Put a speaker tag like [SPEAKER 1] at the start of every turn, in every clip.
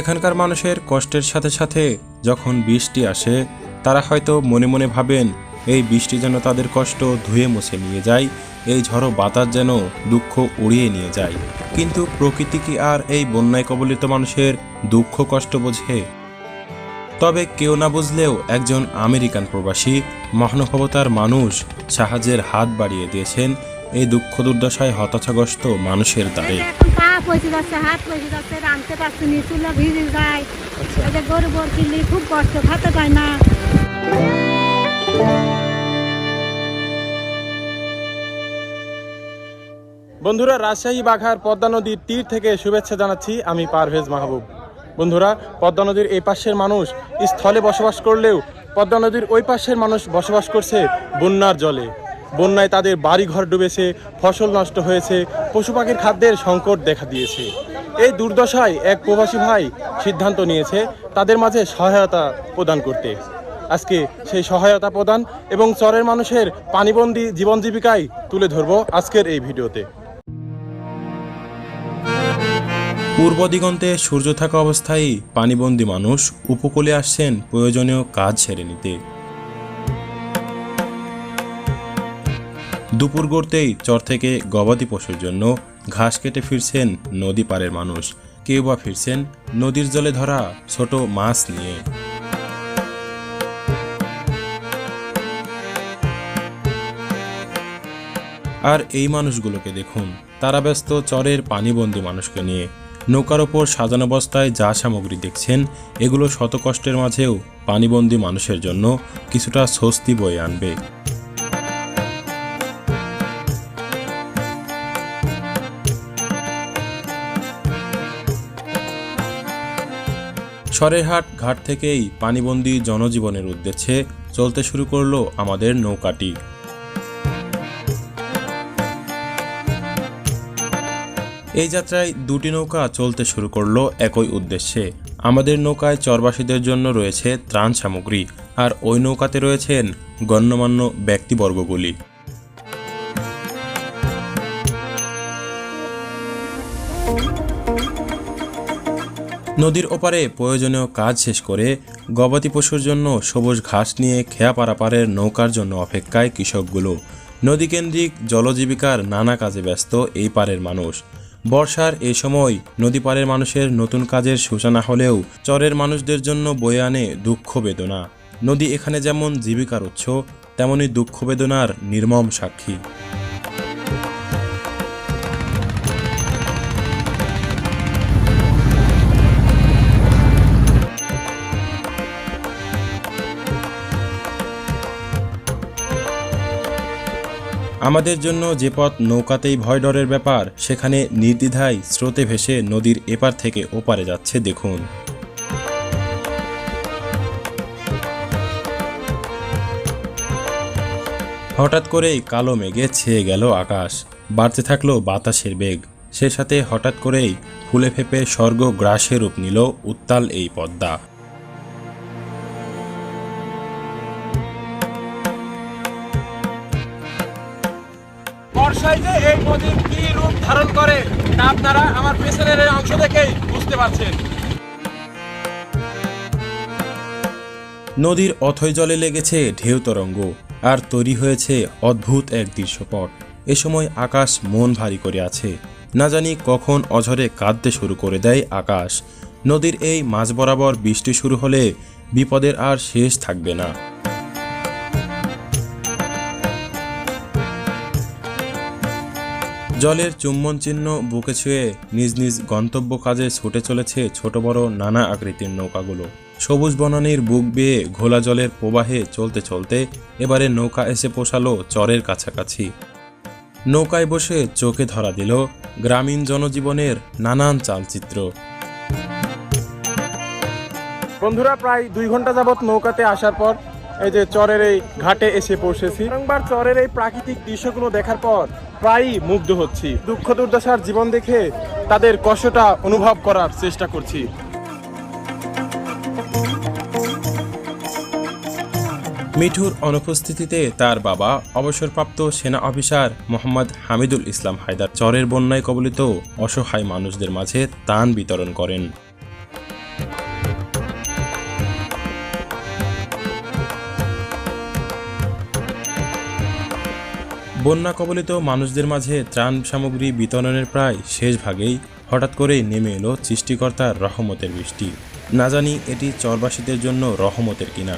[SPEAKER 1] এখানকার মানুষের কষ্টের সাথে সাথে যখন বৃষ্টি আসে, তারা হয়তো মনে মনে ভাবেন, এই বৃষ্টি যেন তাদের কষ্ট ধুয়ে মুছে নিয়ে যায়, এই ঝড়ো বাতাস যেন দুঃখ উড়িয়ে নিয়ে যায়। কিন্তু প্রকৃতি কি আর এই বন্যায় কবলিত মানুষের দুঃখ কষ্ট বোঝে? তবে কেউ না বুঝলেও একজন আমেরিকান প্রবাসী, মহানুভবতার মানুষ, সাহায্যের হাত বাড়িয়ে দিয়েছেন এই দুঃখ দুর্দশায় হতাশাগ্রস্ত মানুষের দ্বারে।
[SPEAKER 2] যাচ্ছে হাত পয়সে যাচ্ছে রাঁধতে পারছি নি চুলা ভিজে যায়। এদের গরু বর কিনলে খুব কষ্ট খেতে পায় না।
[SPEAKER 3] বন্ধুরা রাজশাহী বাঘার পদ্মা নদীর তীর থেকে শুভেচ্ছা জানাচ্ছি আমি পারভেজ মাহবুব। বন্ধুরা পদ্মা নদীর এই পাশের মানুষ স্থলে বসবাস করলেও পদ্মা নদীর ওই পাশের মানুষ বসবাস করছে বন্যার জলে। বন্যায় তাদের বাড়িঘর ডুবেছে, ফসল নষ্ট হয়েছে পশু পাখির খাদ্যের সংকট দেখা দিয়েছে। এই দুর্দশায় এক প্রবাসী ভাই সিদ্ধান্ত নিয়েছে তাদের মাঝে সহায়তা প্রদান করতে। আজকে সেই সহায়তা প্রদান এবং চরের মানুষের পানিবন্দী জীবন জীবিকায় তুলে ধরবো আজকের এই ভিডিওতে।
[SPEAKER 1] পূর্ব দিগন্তে সূর্য থাকা অবস্থায় পানিবন্দী মানুষ উপকূলে আসছেন প্রয়োজনীয় কাজ সেরে নিতে। দুপুর গড়তেই চর থেকে গবাদি পশুর জন্য ঘাস কেটে ফিরছেন নদী পাড়ের মানুষ। কেউ বা ফিরছেন নদীর জলে ধরা ছোট মাছ নিয়ে। আর এই মানুষগুলোকে দেখুন, তারা ব্যস্ত চরের পানিবন্দী মানুষকে নিয়ে। নৌকার ওপর সাজানো বস্তায় যা সামগ্রী দেখছেন, এগুলো শত কষ্টের মাঝেও পানিবন্দী মানুষের জন্য কিছুটা স্বস্তি বয়ে আনবে। সরেরহাট ঘাট থেকেই পানিবন্দী জনজীবনের উদ্দেশ্যে চলতে শুরু করল আমাদের নৌকাটি। এই যাত্রায় দুটি নৌকা চলতে শুরু করল একই উদ্দেশ্যে। আমাদের নৌকায় চরবাসীদের জন্য রয়েছে ত্রাণ সামগ্রী আর ওই নৌকাতে রয়েছেন গণ্যমান্য ব্যক্তিবর্গগুলি। নদীর ওপারে প্রয়োজনীয় কাজ শেষ করে গবাদি পশুর জন্য সবুজ ঘাস নিয়ে খেয়া পারাপারের নৌকার জন্য অপেক্ষায় কৃষকগুলো। নদীকেন্দ্রিক জলজীবিকার নানা কাজে ব্যস্ত এই পারের মানুষ। বর্ষার এই সময় নদী পাড়ের মানুষের নতুন কাজের সূচনা হলেও চরের মানুষদের জন্য বয়ে আনে দুঃখ বেদনা। নদী এখানে যেমন জীবিকার উৎস, তেমনি দুঃখ বেদনার নির্মম সাক্ষী। আমাদের জন্য যে পথ নৌকাতেই ভয় ডরের ব্যাপার, সেখানে নির্দ্বিধায় স্রোতে ভেসে নদীর এপার থেকে ওপারে যাচ্ছে, দেখুন। হঠাৎ করেই কালো মেঘে ছেয়ে গেল আকাশ। বাড়তে থাকল বাতাসের বেগ। সে সাথে হঠাৎ করেই ফুলে ফেপে স্বর্গ গ্রাসে রূপ নিল উত্তাল এই পদ্মা।
[SPEAKER 3] তা আপনারা আমার পেছনের অংশ দেখেই বুঝতে পারছেন।
[SPEAKER 1] নদীর অথৈ জলে লেগেছে ঢেউ তরঙ্গ, আর তৈরি হয়েছে অদ্ভুত এক দৃশ্যপট। এ সময় আকাশ মন ভারী করে আছে। না জানি কখন অঝরে কাঁদতে শুরু করে দেয় আকাশ। নদীর এই মাঝ বরাবর বৃষ্টি শুরু হলে বিপদের আর শেষ থাকবে না। জলের চুম্বন চিহ্ন বুকে ছুঁয়ে নিজ নিজ গন্তব্য কাজে ছুটে চলেছে ছোট বড় নানা আকৃতির নৌকাগুলো। সবুজ বনানীর বুক বেয়ে ঘোলা জলের প্রবাহে চলতে চলতে এবারে নৌকা এসে পোষালো চরের কাছাকাছি। নৌকায় বসে চোখে ধরা দিল গ্রামীণ জনজীবনের নানান চালচিত্র।
[SPEAKER 3] বন্ধুরা, প্রায় দুই ঘণ্টা যাবত নৌকাতে আসার পর এই যে চরের এই ঘাটে এসে পৌঁছেছি। বারংবার চরের এই প্রাকৃতিক দৃশ্যগুলো দেখার পর প্রায়ই মুগ্ধ হচ্ছি। দুঃখ দুর্দশার জীবন দেখে তাদের কষ্টটা অনুভব করার চেষ্টা করছি।
[SPEAKER 1] মিঠুর অনুপস্থিতিতে তার বাবা, অবসরপ্রাপ্ত সেনা অফিসার মোহাম্মদ হামিদুল ইসলাম হায়দার চরের বন্যায় কবলিত অসহায় মানুষদের মাঝে তান বিতরণ করেন। বন্যা কবলিত মানুষদের মাঝে ত্রাণ সামগ্রী বিতরণের প্রায় শেষ ভাগেই হঠাৎ করেই নেমে এলো সৃষ্টিকর্তার রহমতের বৃষ্টি। না জানি এটি চরবাসীদের জন্য রহমতের কিনা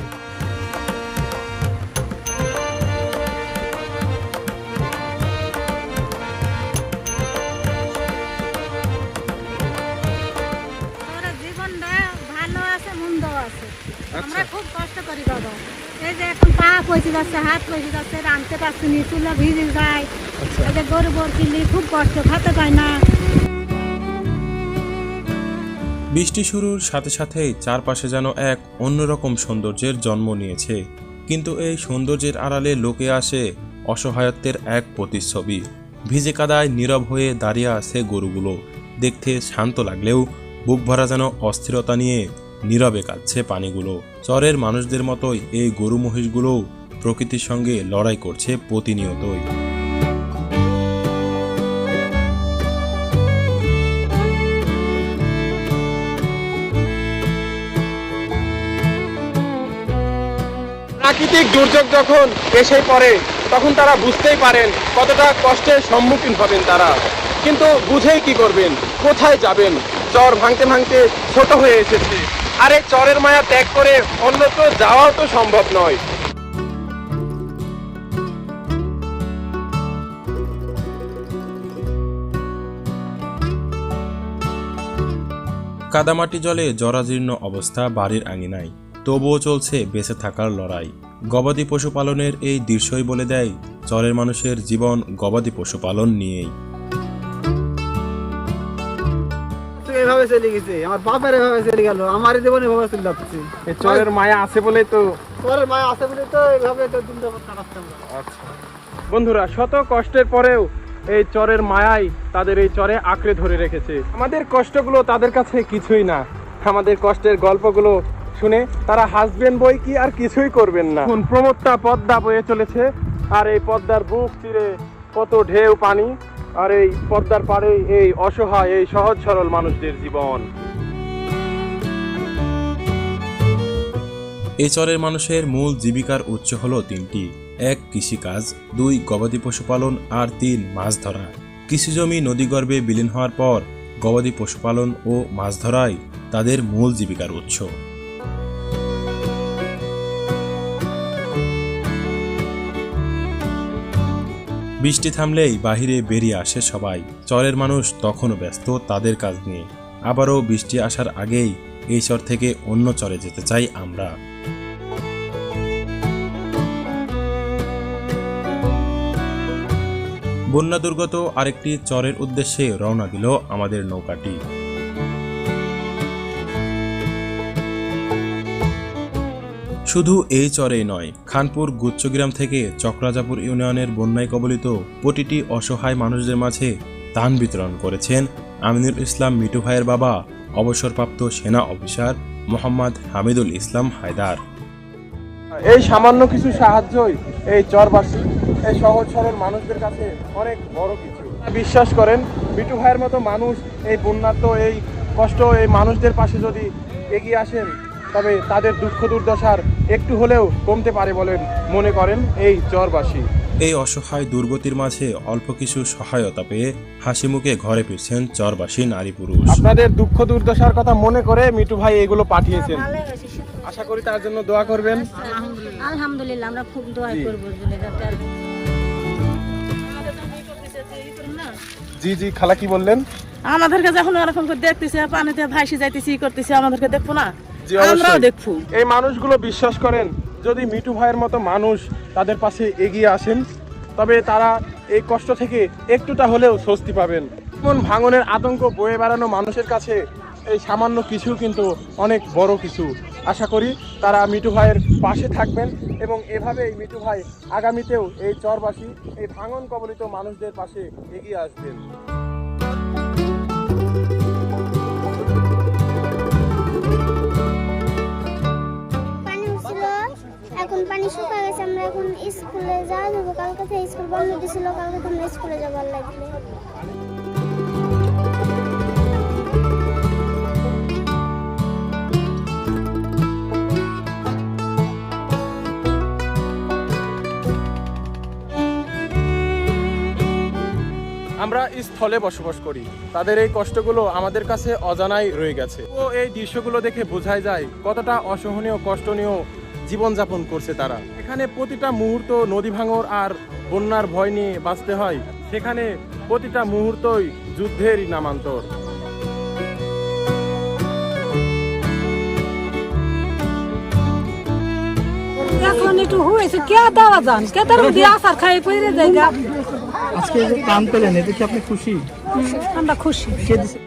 [SPEAKER 2] পয়সে যাচ্ছে হাত পয়সে যাচ্ছে রাঁধতে পারছি নি চুলা ভিজে যায়। এই গরু বর কিনলে খুব কষ্ট খেতে পায় না।
[SPEAKER 1] বৃষ্টি শুরুর সাথে সাথেই চারপাশে যেন এক অন্যরকম সৌন্দর্যের জন্ম নিয়েছে। কিন্তু এই সৌন্দর্যের আড়ালে লোকে আসে অসহায়ত্বের এক প্রতিচ্ছবি। ভিজে কাদায় নীরব হয়ে দাঁড়িয়ে আছে গরুগুলো। দেখতে শান্ত লাগলেও বুক ভরা যেন অস্থিরতা নিয়ে নীরবে কাঁদছে পানিগুলো। চরের মানুষদের মতোই এই গরু মহিষগুলোও প্রকৃতির সঙ্গে লড়াই করছে প্রতিনিয়তই।
[SPEAKER 3] প্রাকৃতিক দুর্যোগ যখন এসে পড়ে, তখন তারা বুঝতেই পারেন কতটা কষ্টের সম্মুখীন হবেন তারা। কিন্তু বুঝেই কি করবেন? কোথায় যাবেন? চর ভাঙতে ভাঙতে ছোট হয়ে এসেছে। আরে চরের মায়া ত্যাগ করে অন্যত্র যাওয়াও তো সম্ভব নয়।
[SPEAKER 1] কাদামাটি জলে জরাজীর্ণ অবস্থা বাড়ির আঙিনায়। তবুও চলছে বেঁচে থাকার লড়াই। গবাদি পশুপালনের এই দৃশ্যই বলে দেয় চরের মানুষের জীবন গবাদি পশুপালন নিয়েই।
[SPEAKER 4] এভাবে চলে গেছে। আমার বাপের এভাবে চলে গেল। আমার জীবন এভাবে চলে যাচ্ছে।
[SPEAKER 3] চরের মায়া আছে বলেই তো
[SPEAKER 4] পরে মা আছে বলে তো এইভাবে তো দিন যাবত কাটাচ্ছে
[SPEAKER 3] আচ্ছা। বন্ধুরা শত কষ্টের পরেও এই চরের মায়াই তাদের এই চরে আঁকড়ে ধরে রেখেছে। আমাদের কষ্টগুলো তাদের কাছে কিছুই না। আমাদের কষ্টের গল্পগুলো শুনে তারা হাসবেন বই কি আর কিছুই করবেন না। এখন প্রমোদটা পদ্মা বয়ে চলেছে, আর এই পদ্মার বুক চিরে কত ঢেউ পানি, আর এই পদ্মার পাড়ে এই অসহায়, এই সহজ সরল মানুষদের জীবন।
[SPEAKER 1] এই চরের মানুষের মূল জীবিকার উৎস হলো তিনটি। এক কৃষিকাজ, দুই গবাদি পশুপালন আর তিন মাছ ধরা। কৃষি জমি নদীগর্ভে বিলীন হওয়ার পর গবাদি পশুপালন ও মাছ ধরাই তাদের মূল জীবিকার উৎস। বৃষ্টি থামলেই বাহিরে বেরিয়ে আসে সবাই। চরের মানুষ তখনও ব্যস্ত তাদের কাজ নিয়ে। আবারও বৃষ্টি আসার আগেই এই চর থেকে অন্য চরে যেতে চাই আমরা। বন্যা দুর্গত আরেকটি চরের উদ্দেশ্যে রওনা দিল আমাদের নৌকাটি। শুধু এই চরেই নয়, খানপুর গুচ্ছগ্রাম থেকে চক্রাজাপুর ইউনিয়নের বন্যায় কবলিত প্রতিটি অসহায় মানুষদের মাঝে ত্রাণ বিতরণ করেছেন আমিনুল ইসলাম মিটু ভাইয়ের বাবা, অবসরপ্রাপ্ত সেনা অফিসার মোহাম্মদ হামিদুল ইসলাম হায়দার।
[SPEAKER 3] এই সামান্য কিছু সাহায্যই এই চরবাসী সহজ সরল মানুষদের কাছে অনেক বড় কিছু। বিশ্বাস করেন বিটু ভাইয়ের মতো মানুষ এই বন্যার্ত এই কষ্ট এই মানুষদের পাশে যদি এগিয়ে আসেন তবে তাদের দুঃখ দুর্দশার একটু হলেও কমতে পারে বলেন মনে করেন এই চরবাসী।
[SPEAKER 1] এই অসহায় দুর্গতির মাঝে অল্প কিছু সহায়তা পেয়ে হাসি মুখে ঘরে ফিরছেন চরবাসী নারী পুরুষ।
[SPEAKER 3] আপনাদের দুঃখ দুর্দশার কথা মনে করে মিটু ভাই এগুলো পাঠিয়েছেন। আশা করি তার জন্য দোয়া করবেন।
[SPEAKER 2] আলহামদুলিল্লাহ আমরা খুব দোয়া করব
[SPEAKER 3] জি জি খালা কি বললেন?
[SPEAKER 5] আমাদেরকে যখন এরকম করে দেখতেছে পানিতে ভাসি যাইতেছি করতেছে আমাদেরকে দেখব না। আমরাও দেখব।
[SPEAKER 3] এই মানুষগুলো বিশ্বাস করেন যদি মিটু ভাইয়ের মতো মানুষ তাদের পাশে এগিয়ে আসেন তবে তারা এই কষ্ট থেকে একটুটা হলেও স্বস্তি পাবেন। এমন ভাঙনের আতঙ্ক বয়ে বেড়ানো মানুষের কাছে এই সামান্য কিছু কিন্তু অনেক বড় কিছু। আশা করি তারা মিঠু ভাইয়ের পাশে থাকবেন এবং এভাবেই মিঠু ভাই আগামীতেও এই চরবাসী, এই ভাঙন কবলিত মানুষদের পাশে এগিয়ে আসবেন।
[SPEAKER 6] এখন পানি শুকা গেছে, আমরা এখন স্কুলে যাওয়া যাব। কালকে স্কুল বন্ধ দিছিল, কালকে স্কুলে যাবার লাগবে।
[SPEAKER 3] আমরা স্থলে বসবাস করি। তাদের এই কষ্টগুলো আমাদের কাছে অজানাই রয়ে গেছে। ও এই দৃশ্যগুলো দেখে বোঝাই যায় কতটা অসহনীয়, কষ্টনীয় জীবনযাপন করছে তারা। এখানে প্রতিটা মুহূর্ত নদী ভাঙর আর বন্যার ভয় নিয়ে বাঁচতে হয়। সেখানে প্রতিটা মুহূর্তই যুদ্ধেরই নামান্তর।
[SPEAKER 2] একটু হয়েছে, কে দেওয়া যান? কে তার আসার খাই দেয় গা।
[SPEAKER 4] আজকে এই যে পেলেন এতে কি আপনি খুশি?
[SPEAKER 2] আমরা খুশি।
[SPEAKER 4] কে দিছে?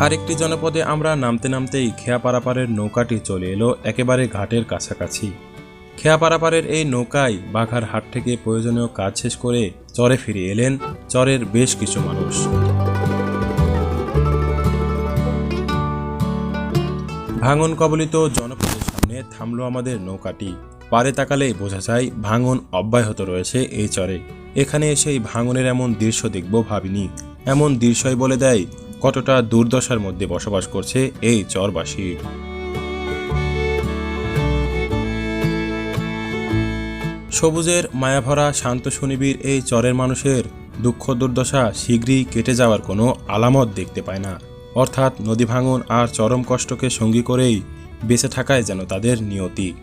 [SPEAKER 1] আরেকটি জনপদে আমরা নামতে নামতেই খেয়া পারাপারের নৌকাটি চলে এলো একেবারে ঘাটের কাছাকাছি। খেয়া পারাপারের এই নৌকায় বাঘার হাট থেকে প্রয়োজনীয় কাজ শেষ করে চরে ফিরে এলেন চরের বেশ কিছু মানুষ। ভাঙন কবলিত জনপদের সামনে থামলো আমাদের নৌকাটি। পারে তাকালেই বোঝা যায় ভাঙন অব্যাহত রয়েছে এই চরে। এখানে এসে এই ভাঙনের এমন দৃশ্য দেখব ভাবিনি। এমন দৃশ্যই বলে দেয়, কতটা দুর্দশার মধ্যে বসবাস করছে এই চরবাসী। সবুজের মায়াভরা শান্ত সুনিবির এই চরের মানুষের দুঃখ দুর্দশা শীঘ্রই কেটে যাওয়ার কোনো আলামত দেখতে পায় না। অর্থাৎ নদী ভাঙন আর চরম কষ্টকে সঙ্গী করেই বেঁচে থাকায় যেন তাদের নিয়তি।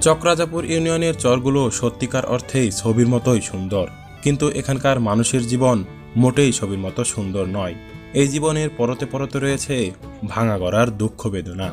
[SPEAKER 1] চক্রাজাপুর ইউনিয়নের চরগুলো সত্যিকার অর্থেই ছবির মতোই সুন্দর। কিন্তু এখানকার মানুষের জীবন মোটেই ছবির মতো সুন্দর নয়। এই জীবনের পরতে পরতে রয়েছে ভাঙা গড়ার দুঃখ বেদনা।